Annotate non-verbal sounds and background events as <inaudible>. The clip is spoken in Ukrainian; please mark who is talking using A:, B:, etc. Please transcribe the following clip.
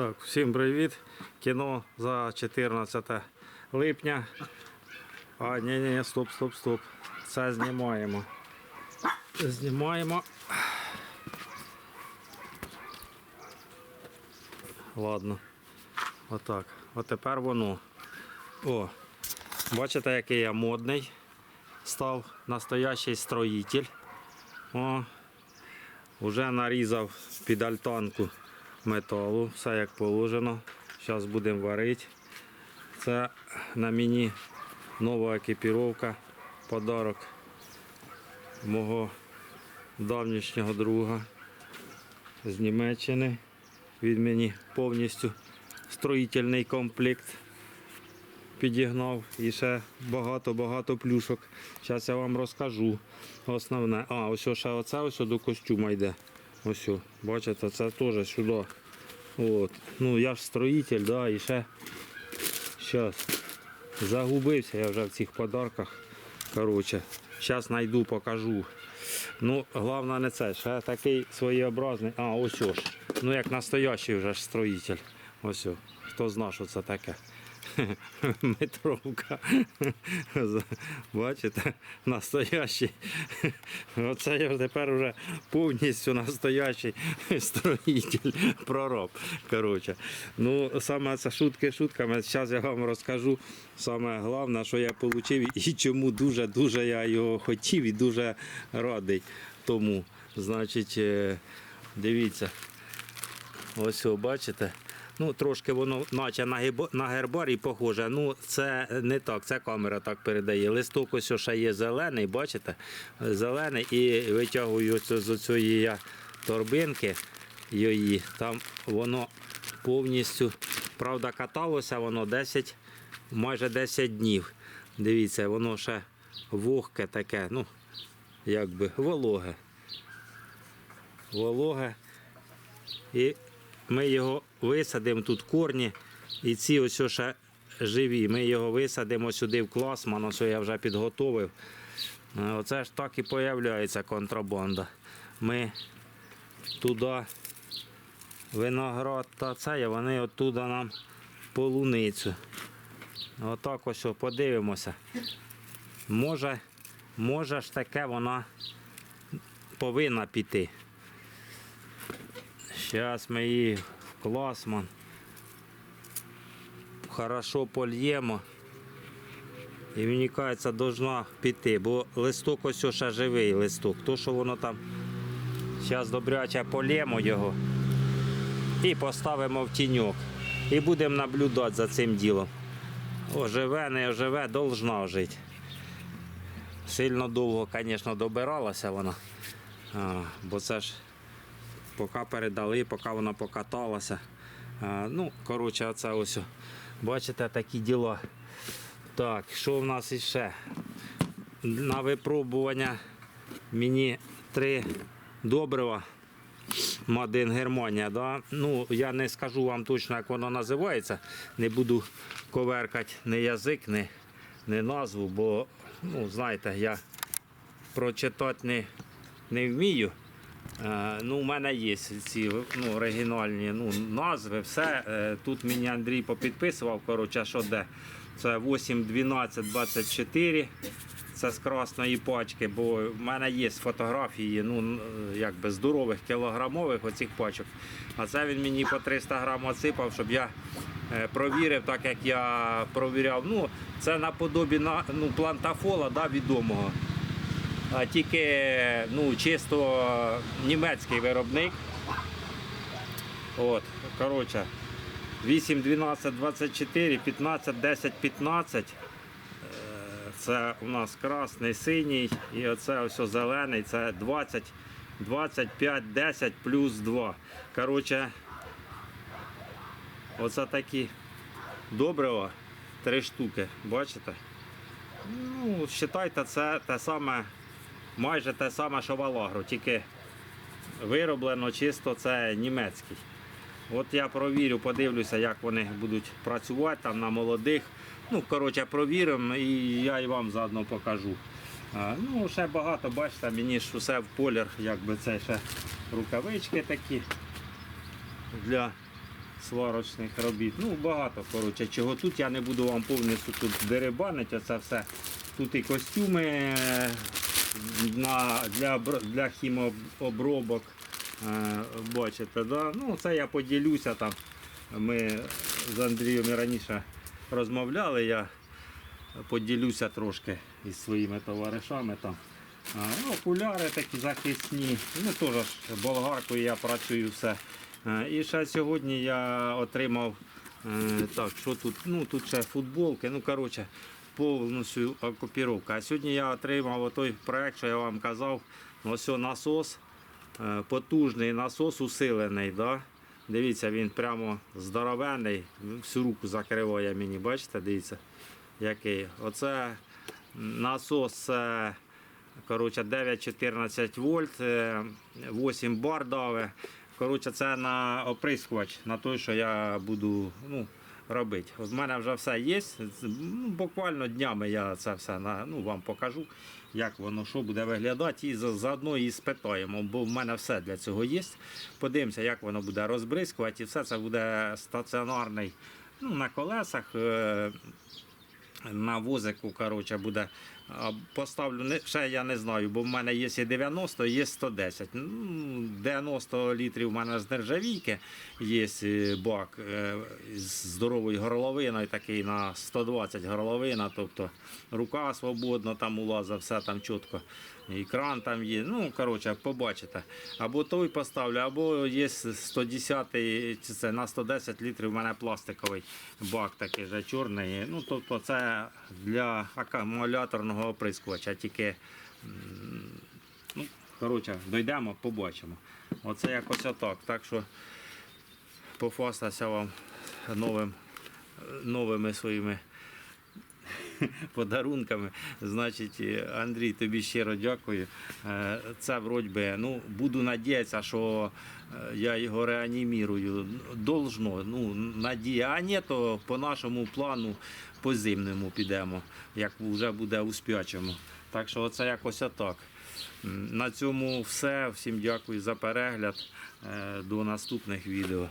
A: Так, всім привіт. Кіно за 14 липня. А, ні, ні, стоп, стоп, стоп. Це знімаємо. Знімаємо. Ладно. Отак. От тепер воно. О, бачите, який я модний став настоящий строїтель. О, Уже нарізав під альтанку металу, все як положено. Зараз будемо варити. Це на мені нова екіпіровка, подарок мого давнішнього друга з Німеччини. Він мені повністю строїтельний комплект підігнав і ще багато-багато плюшок. Зараз я вам розкажу. Основне. А, ось ще оце ось до костюма йде. Ось, бачите, це теж сюди. От. Ну, я ж строїтель, да, і ще зараз загубився я вже в цих подарках. Коротше, зараз знайду, покажу. Ну, головне не це, ще такий своєобразний. А, ось ось. Ну, як настоящий вже ж строїтель. Ось. Хто знає, що це таке. Метровка. Бачите, настоящий. Оце я тепер вже повністю настоящий строїтель, пророб. Коротше. Ну, саме це шутки шутками. Зараз я вам розкажу саме головне, що я отримав і чому дуже-дуже я його хотів і дуже радий тому. Значить, е, дивіться. Ось, о, бачите. Ну, трошки воно наче на, гербарій похоже. Ну, це не так, це камера так передає. Листок ось ще є зелений, бачите? Зелений і витягую з цієї торбинки її. Там воно повністю, правда, каталося воно 10, майже 10 днів. Дивіться, воно ще вогке таке, ну, якби вологе. Вологе. І ми його висадимо тут корні. І ці ось ще живі. Ми його висадимо сюди в класман, ось я вже підготовив. Е, Оце ж так і появляється контрабанда. Ми туди виноград та це, і вони оттуда нам полуницю. Отак ось подивимося. Може, може ж таке вона повинна піти. Зараз ми її в класман. Хорошо польємо. І мені кажеться, должна піти, бо листок ось ще живий листок. То, що воно там. Зараз добряче полємо його і поставимо в тіньок. І будемо наблюдати за цим ділом. Оживе, не оживе, должна жити. Сильно довго, звісно, добиралася вона. А, бо це ж поки передали, поки вона покаталася. Ну, коротше, оце ось. Бачите, такі діла. Так, що в нас іще? На випробування мені три добрива. Мадин Германія. Да? Ну, я не скажу вам точно, як воно називається. Не буду коверкати ні язик, ні, ні назву, бо, ну, знаєте, я прочитати не, не вмію. Е, Ну, у мене є ці ну, оригінальні ну, назви, все. Е, Тут мені Андрій попідписував, коротше, що де. Це 8, 12, 24. Це з красної пачки, бо в мене є фотографії ну, якби здорових кілограмових оцих пачок. А це він мені по 300 грам отсипав, щоб я е, провірив, так як я провіряв. Ну, це наподобі на, ну, плантафола да, відомого тільки ну, чисто німецький виробник. От, коротше, 8, 12, 24, 15, 10, 15. Е, Це у нас красний, синій і оце ось зелений, це 20, 25, 10 плюс 2. Коротше, оце такі добрива, три штуки, бачите? Ну, вважайте, це те саме майже те саме, що в Алагро, тільки вироблено чисто це німецький. От я провірю, подивлюся, як вони будуть працювати там на молодих. Ну, коротше, провіримо і я і вам заодно покажу. Ну, ще багато, бачите, мені ж усе в колір, якби це ще рукавички такі для сварочних робіт. Ну, багато, коротше, чого тут я не буду вам повністю тут дерибанити, оце все. Тут і костюми на, для, для хімообробок. Е, Бачите, да? ну, це я поділюся там. Ми з Андрієм раніше розмовляли, я поділюся трошки із своїми товаришами там. Ну, окуляри такі захисні. Ну теж болгаркою я працюю все. І ще сьогодні я отримав е, так, що тут? Ну тут ще футболки. Ну коротше, повністю окупіровка. А сьогодні я отримав той проект, що я вам казав. Ось насос, е, потужний насос усилений. Да? Дивіться, він прямо здоровенний, всю руку закриває мені. Бачите, дивіться, який. Оце насос. Коротше, 9-14 вольт, е, 8 бар дави. Коротше, це на оприскувач, на той, що я буду ну, робити. В мене вже все є. Ну, буквально днями я це все ну, вам покажу, як воно що буде виглядати. І заодно і спитаємо, бо в мене все для цього є. Подивимося, як воно буде розбризкувати. І все це буде стаціонарний ну, на колесах. На возику коротше, буде. Поставлю, ще я не знаю, бо в мене є і 90, є 110. Ну, 90 літрів в мене з нержавійки є е, бак е, з здоровою горловиною, такий на 120 горловина, тобто рука свободна там улазить, все там чітко. І кран там є. Ну, коротше, побачите. Або той поставлю, або є 110 чи це на 110 літрів. У мене пластиковий бак такий же чорний. Ну, тобто це для акумуляторного оприскувача. Тільки, ну, коротше, дійдемо, побачимо. Оце якось отак. Так що пофастася вам новим, новими своїми <laughs> подарунками. Значить, е, Андрій, тобі щиро дякую. Е, Це вроді ну, буду надіятися, що е, я його реанімірую. Должно, ну, надія. А ні, то по нашому плану по зимному підемо, як вже буде у спячому. Так що це якось отак. На цьому все. Всім дякую за перегляд. До наступних відео.